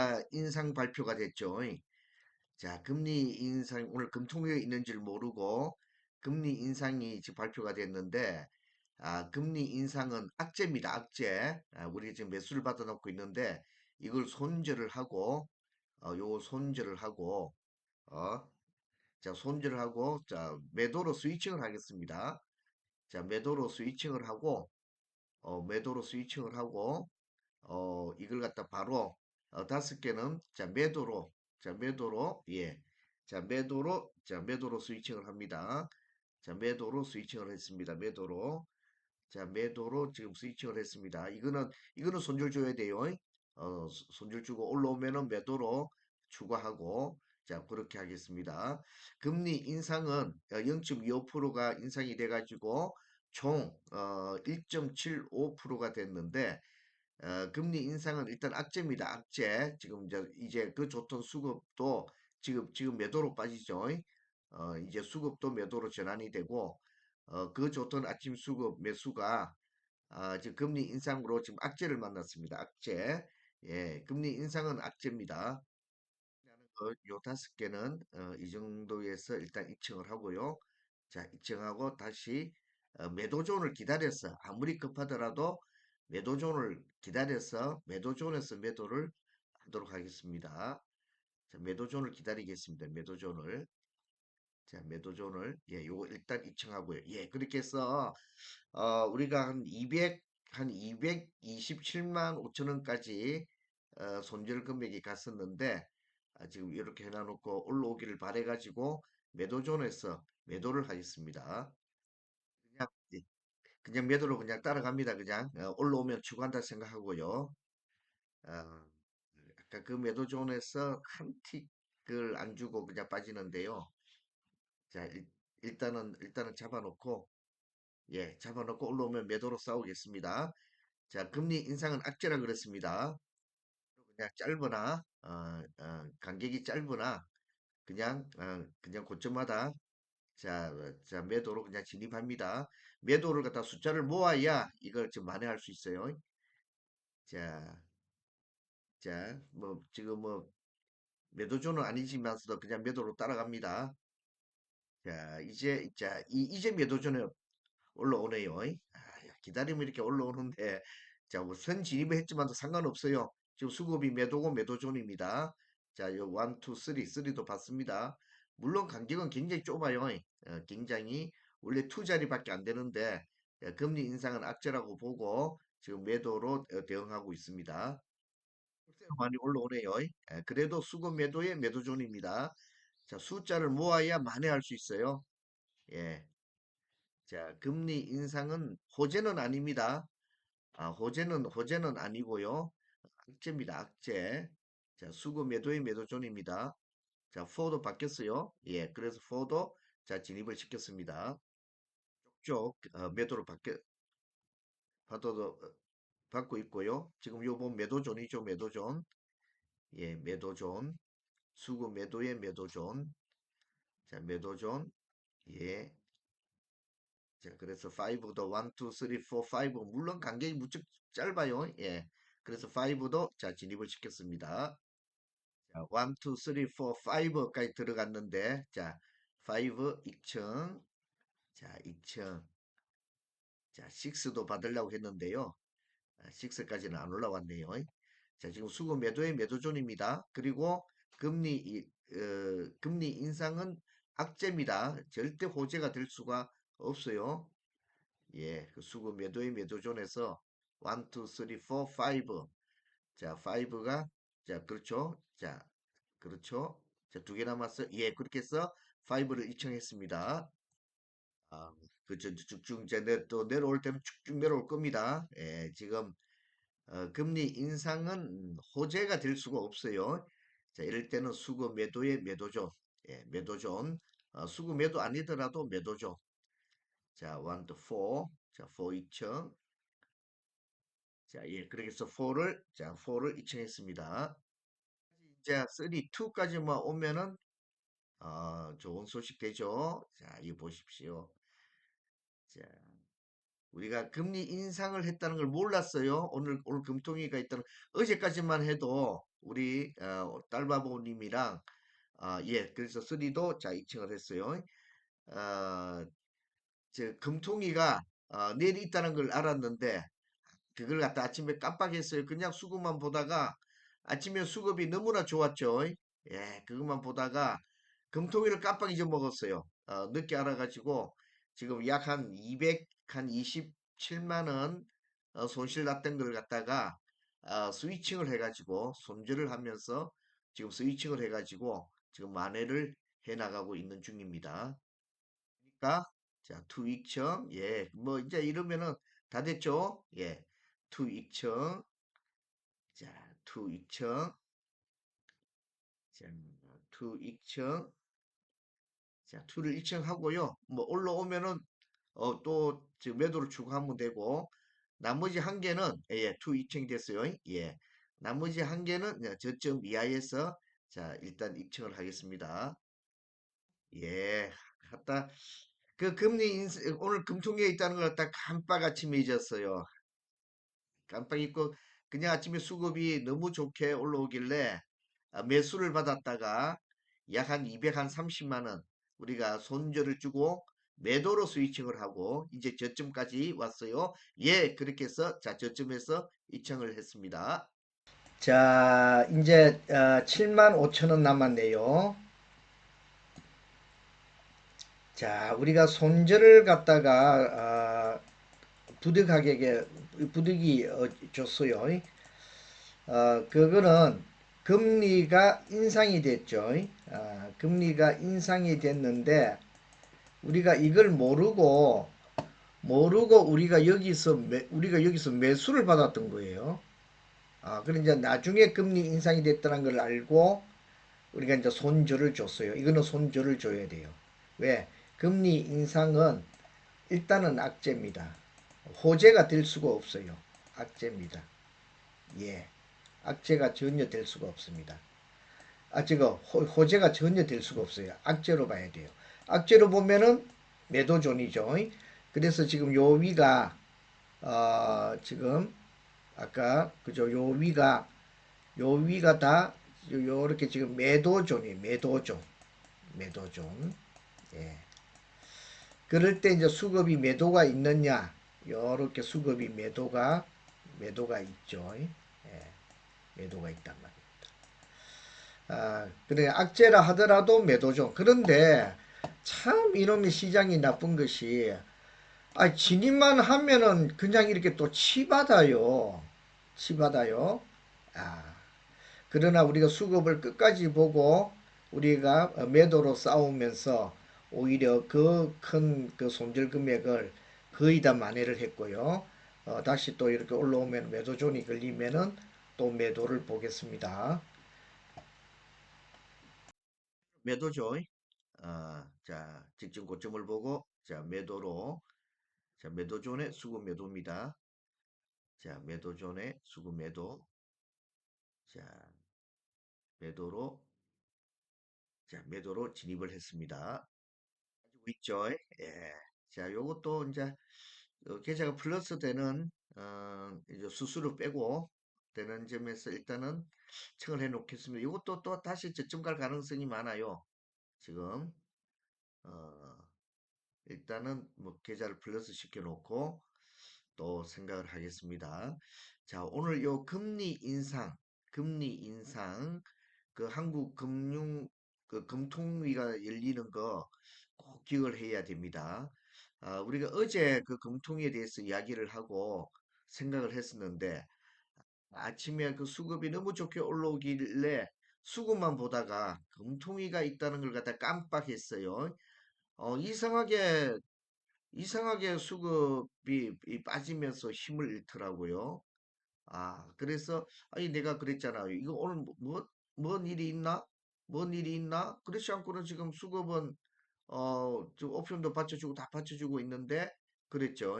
금리가 인상 발표가 됐죠. 자, 금리 인상, 오늘 금통위에 있는 줄 모르고 금리 인상이 지금 발표가 됐는데, 아, 금리 인상은 악재입니다. 악재. 아, 우리가 지금 매수를 받아놓고 있는데, 이걸 손절을 하고, 어, 요 손절을 하고, 어, 자, 손절을 하고, 자, 매도로 스위칭을 하겠습니다. 자, 매도로 스위칭을 하고, 어, 매도로 스위칭을 하고, 어, 이걸 갖다 바로 어, 다섯 개는 자 매도로 자 매도로 예. 자 매도로 자 매도로 스위칭을 합니다. 자 매도로 스위칭을 했습니다. 매도로 자 매도로 지금 스위칭을 했습니다. 이거는 이거는 손절 줘야 돼요. 어 손절 주고 올라오면은 매도로 추가하고 자 그렇게 하겠습니다. 금리 인상은 0.25%가 인상이 돼 가지고 총 어, 1.75%가 됐는데 어, 금리 인상은 일단 악재입니다. 악재. 지금 이제, 이제 그 좋던 수급도 지금, 지금 매도로 빠지죠. 어, 이제 수급도 매도로 전환이 되고, 어, 그 좋던 아침 수급 매수가, 아, 지금 금리 인상으로 지금 악재를 만났습니다. 악재. 예, 금리 인상은 악재입니다. 그요 다섯 개는 어, 이 정도에서 일단 입증을 하고요. 자, 입증하고 다시 어, 매도존을 기다려서 아무리 급하더라도 매도존을 기다려서 매도존에서 매도를 하도록 하겠습니다. 자, 매도존을 기다리겠습니다. 매도존을. 자, 매도존을 예, 요거 일단 입증하고요. 예, 그렇게 해서 어, 우리가 한 200, 한 227만 5천 원까지 어, 손절 금액이 갔었는데 아, 지금 이렇게 해놔놓고 올라오기를 바래가지고 매도존에서 매도를 하겠습니다. 그냥, 매도로 그냥 따라갑니다. 그냥 어, 올라오면 추가한다 생각하고요. 어, 아까 그 매도 존에서 한 틱을 안 주고 그냥 빠지는데요. 자, 일, 단은 일단은 잡아놓고 예, 잡아놓고 올라오면 매도로 싸우겠습니다. 자, 금리 인상은 악재라 그랬습니다. 그냥 짧으나 어, 어, 간격이 짧으나 그냥 어, 그냥 고점마다 자, 자 매도로 그냥 진입합니다. 매도를 갖다 숫자를 모아야 이걸 좀 만회할 수 있어요. 자, 자, 뭐 지금 뭐 매도조는 아니지만서도 그냥 매도로 따라갑니다. 자, 이제 자, 이, 이제 매도조는 올라오네요. 아, 기다리면 이렇게 올라오는데 자, 뭐 선 진입을 했지만도 상관없어요. 지금 수급이 매도고 매도존입니다. 자, 요 1, 2, 3, 3도 봤습니다. 물론 간격은 굉장히 좁아요. 어, 굉장히 원래 두 자리밖에 안 되는데 어, 금리 인상은 악재라고 보고 지금 매도로 어, 대응하고 있습니다. 많이 올라오네요. 예, 그래도 수급 매도의 매도존입니다. 자, 숫자를 모아야 만회할 수 있어요. 예. 자, 금리 인상은 호재는 아닙니다. 아, 호재는 호재는 아니고요. 악재입니다. 악재. 자, 수급 매도의 매도존입니다. 자, 4도 바뀌었어요. 예, 그래서 4도 자, 진입을 시켰습니다. 쪽 어, 매도로 바뀌 받아도 어, 받고 있고요. 지금 요번 매도존이죠. 매도존. 예, 매도존. 수급 매도의 매도존. 자, 매도존. 예. 자, 그래서 5도 1, 2, 3, 4, 5. 물론 간격이 무척 짧아요. 예. 그래서 5도 자, 진입을 시켰습니다. 자, 1, 2, 3, 4, 5까지 들어갔는데, 자, 5 2층, 자, 2층, 자, 6도 받으려고 했는데요. 6까지는 안 올라왔네요. 자, 지금 수급 매도의 매도존입니다. 그리고 금리, 이- 어, 금리 인상은 악재입니다. 절대 호재가 될 수가 없어요. 예, 그 수급 매도의 매도존에서 1, 2, 3, 4, 5. 자, 5가 자, 그렇죠. 자, 그렇죠. 자, 두 개 남았어. 예, 그렇게 해서 5를 입청했습니다. 아, 그저 쭉쭉 이제 내, 또 내려올 때는 쭉쭉 내려올 겁니다. 예, 지금 어, 금리 인상은 호재가 될 수가 없어요. 자, 이럴 때는 수급 매도의 매도존, 예, 매도존, 어, 수급 매도 아니더라도 매도존. 자, 1 to 4, 자, 4 입청. 자, 예, 해서 4를, 자, 4를 입청했습니다. 이제 3, 2까지만 오면은 어, 좋은 소식 되죠. 자, 이거 보십시오. 자, 우리가 금리 인상을 했다는 걸 몰랐어요. 오늘 오늘 금통위가 있다는 어제까지만 해도 우리 어, 딸바보님이랑 아, 예, 그래서 쓰리도 자 2층을 했어요. 어, 저 금통위가 어, 내일 있다는 걸 알았는데 그걸 갖다 아침에 깜빡했어요. 그냥 수급만 보다가 아침에 수급이 너무나 좋았죠. 예, 그것만 보다가 금통위를 깜빡 잊어먹었어요. 어, 늦게 알아가지고 지금 약 한 200, 한 27만 원 어, 손실 났던 걸 갖다가 어, 스위칭을 해가지고 손절을 하면서 지금 스위칭을 해가지고 지금 만회를 해나가고 있는 중입니다. 그러니까 자 투익청 예 뭐 이제 이러면은 다 됐죠? 예 투익청 자 투익청 자 투익청 자, 투를 일정하고요. 뭐 올라오면은 어, 또 매도를 추가하면 되고 나머지 한 개는 예, 투 입증이 됐어요. 예. 나머지 한 개는 예, 저점 이하에서 자, 일단 입증을 하겠습니다. 예. 갖다 그 금리 인상 오늘 금통위에 있다는 걸 갖다 깜빡같이 잊었어요. 깜빡 잊고 그냥 아침에 수급이 너무 좋게 올라오길래 아, 매수를 받았다가 약 한 230만 원 우리가 손절을 주고 매도로 스위칭을 하고 이제 저점까지 왔어요. 예, 그렇게 해서 자 저점에서 입청을 했습니다. 자, 이제 어, 7만 5천 원 남았네요. 자, 우리가 손절을 갖다가 어, 부득 가격에 부득이 어, 줬어요. 어, 그거는 금리가 인상이 됐죠. 아, 금리가 인상이 됐는데 우리가 이걸 모르고 모르고 우리가 여기서 매, 우리가 여기서 매수를 받았던 거예요. 아, 그래 이제 나중에 금리 인상이 됐다는 걸 알고 우리가 이제 손절을 줬어요. 이거는 손절을 줘야 돼요. 왜? 금리 인상은 일단은 악재입니다. 호재가 될 수가 없어요. 악재입니다. 예. 악재가 전혀 될 수가 없습니다. 악재가 호, 재가 전혀 될 수가 없어요. 악재로 봐야 돼요. 악재로 보면은 매도존이죠. 그래서 지금 요 위가 어, 지금 아까 그죠 요 위가 요 위가 다 요렇게 지금 매도존이 매도존 매도존 예. 그럴 때 이제 수급이 매도가 있느냐 요렇게 수급이 매도가 매도가 있죠. 예. 매도가 있단 말입니다. 아, 그래 악재라 하더라도 매도죠. 그런데 참 이놈의 시장이 나쁜 것이 아, 진입만 하면은 그냥 이렇게 또 치받아요. 치받아요. 아, 그러나 우리가 수급을 끝까지 보고 우리가 매도로 싸우면서 오히려 그 큰그 그 손절 금액을 거의 다 만회를 했고요. 어, 다시 또 이렇게 올라오면 매도존이 걸리면은 또 매도를 보겠습니다. 매도죠. 어, 자, 직전 고점을 보고 자, 매도로 자, 매도존의 수급 매도입니다. 자, 매도존의 수급 매도. 자, 매도로 자, 매도로 진입을 했습니다. 가지고 있죠. 예. 자, 요것도 이제 어, 계좌가 플러스 되는 어, 이제 수수료 빼고 되는 점에서 일단은 청을 해 놓겠습니다. 이것도 또 다시 저점 갈 가능성이 많아요. 지금 어, 일단은 뭐 계좌를 플러스 시켜 놓고 또 생각을 하겠습니다. 자, 오늘 요 금리 인상, 금리 인상 그 한국 금융 그 금통위가 열리는 거 꼭 기억을 해야 됩니다. 아, 우리가 어제 그 금통위에 대해서 이야기를 하고 생각을 했었는데 아침에 그 수급이 너무 좋게 올라오길래 수급만 보다가 금통위가 있다는 걸 갖다 깜빡했어요. 어, 이상하게, 이상하게 수급이 이 빠지면서 힘을 잃더라고요. 아, 그래서, 아니, 내가 그랬잖아요. 이거 오늘 뭐, 뭐, 뭔 일이 있나? 뭔 일이 있나? 그렇지 않고는 지금 수급은, 어, 좀 옵션도 받쳐주고 다 받쳐주고 있는데, 그랬죠.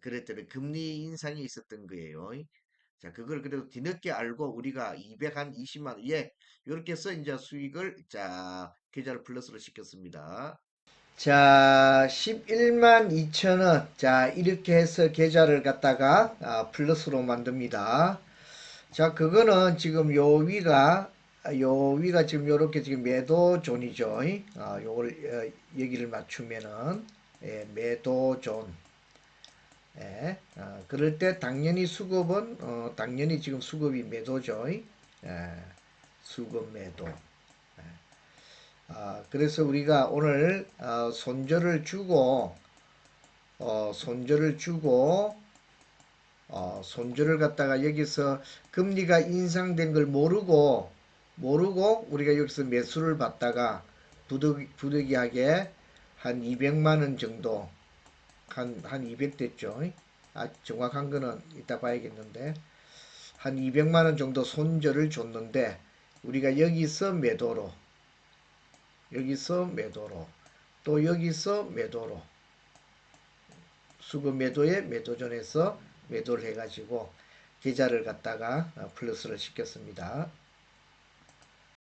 그랬더니 금리 인상이 있었던 거예요. 자, 그걸 그래도 뒤늦게 알고 우리가 220만 원, 예, 이렇게 해서 이제 수익을, 자, 계좌를 플러스로 시켰습니다. 자, 11만 2천 원. 자, 이렇게 해서 계좌를 갖다가 아, 플러스로 만듭니다. 자, 그거는 지금 요 위가 요 위가 지금 요렇게 지금 매도존이죠. 아, 요걸 어, 여기를 맞추면은 예, 매도존. 예, 아, 그럴 때 당연히 수급은 어, 당연히 지금 수급이 매도죠. 예, 수급 매도. 아, 그래서 우리가 오늘 어, 손절을 주고 어, 손절을 주고 어, 손절을 갖다가 여기서 금리가 인상된 걸 모르고 모르고 우리가 여기서 매수를 받다가 부득, 부득이하게 한 200만 원 정도 한, 한 200 됐죠. 아, 정확한 거는 이따 봐야겠는데 한 200만 원 정도 손절을 줬는데 우리가 여기서 매도로 여기서 매도로 또 여기서 매도로 수급 매도에 매도전에서 매도를 해가지고 계좌를 갖다가 어, 플러스를 시켰습니다.